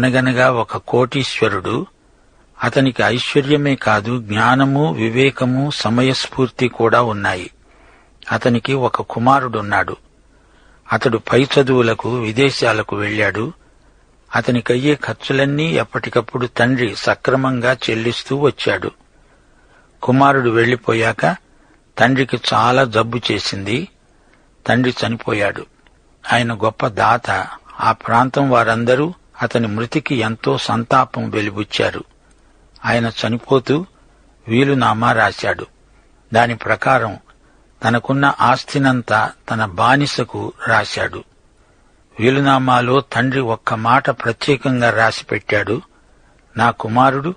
అనగనగా ఒక కోటీశ్వరుడు అతనికి ఐశ్వర్యమే కాదు జ్ఞానము వివేకము సమయస్ఫూర్తి కూడా ఉన్నాయి. అతనికి ఒక కుమారుడున్నాడు. అతడు పై చదువులకు విదేశాలకు వెళ్ళాడు. అతనికయ్యే ఖర్చులన్నీ ఎప్పటికప్పుడు తండ్రి సక్రమంగా చెల్లిస్తూ వచ్చాడు. కుమారుడు వెళ్ళిపోయాక తండ్రికి చాలా జబ్బు చేసింది. తండ్రి చనిపోయాడు. ఆయన గొప్ప దాత. ఆ ప్రాంతం వారందరూ అతని మృతికి ఎంతో సంతాపం వెలిబుచ్చారు. ఆయన చనిపోతూ వీలునామా రాశాడు. దాని ప్రకారం తనకున్న ఆస్తినంతా తన బానిసకు రాశాడు. వీలునామాలో తండ్రి ఒక్క మాట ప్రత్యేకంగా రాసిపెట్టాడు. నా కుమారుడు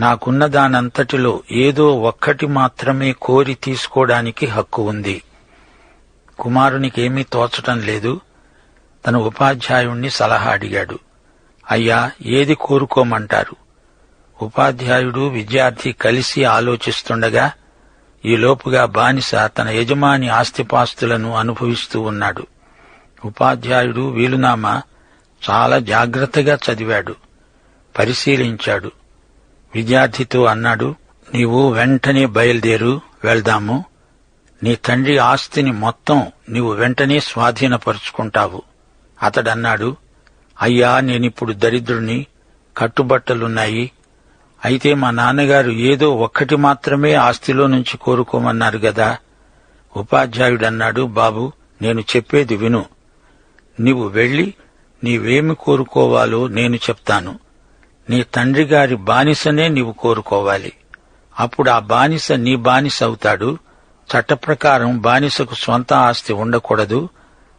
నాకున్న దానంతటిలో ఏదో ఒక్కటి మాత్రమే కోరి తీసుకోవడానికి హక్కు ఉంది. కుమారునికేమీ తోచటం లేదు. తన ఉపాధ్యాయుణ్ణి సలహా అడిగాడు. అయ్యా ఏది కోరుకోమంటారు? ఉపాధ్యాయుడు విద్యార్థి కలిసి ఆలోచిస్తుండగా ఈలోపుగా బానిస తన యజమాని ఆస్తిపాస్తులను అనుభవిస్తూ ఉన్నాడు. ఉపాధ్యాయుడు వీలునామా చాలా జాగ్రత్తగా చదివాడు పరిశీలించాడు. విద్యార్థితో అన్నాడు నీవు వెంటనే బయలుదేరు వెళ్దాము. నీ తండ్రి ఆస్తిని మొత్తం నీవు వెంటనే స్వాధీనపరుచుకుంటావు. అతడన్నాడు అయ్యా నేనిప్పుడు దరిద్రుని కట్టుబట్టలున్నాయి. అయితే మా నాన్నగారు ఏదో ఒక్కటి మాత్రమే ఆస్తిలో నుంచి కోరుకోమన్నారు గదా. ఉపాధ్యాయుడన్నాడు బాబు నేను చెప్పేది విను. నీవు వెళ్ళి నీవేమి కోరుకోవాలో నేను చెప్తాను. నీ తండ్రి గారి బానిసనే నీవు కోరుకోవాలి. అప్పుడు ఆ బానిస నీ బానిస అవుతాడు. చట్టప్రకారం బానిసకు స్వంత ఆస్తి ఉండకూడదు.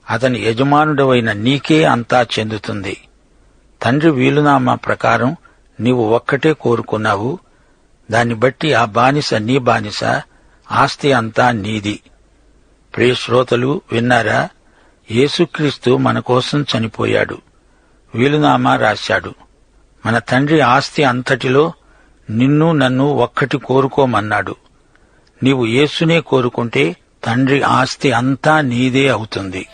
అతని యజమానుడవైన నీకే అంతా చెందుతుంది. తండ్రి వీలునామా ప్రకారం నీవు ఒక్కటే కోరుకున్నావు. దాన్ని బట్టి ఆ బానిస నీ బానిస ఆస్తి అంతా నీది. ప్రియశ్రోతలు విన్నారా? యేసుక్రీస్తు మన కోసం చనిపోయాడు. వీలునామా రాశాడు. మన తండ్రి ఆస్తి అంతటిలో నిన్ను నన్ను ఒక్కటి కోరుకోమన్నాడు. నీవు యేసునే కోరుకుంటే తండ్రి ఆస్తి అంతా నీదే అవుతుంది.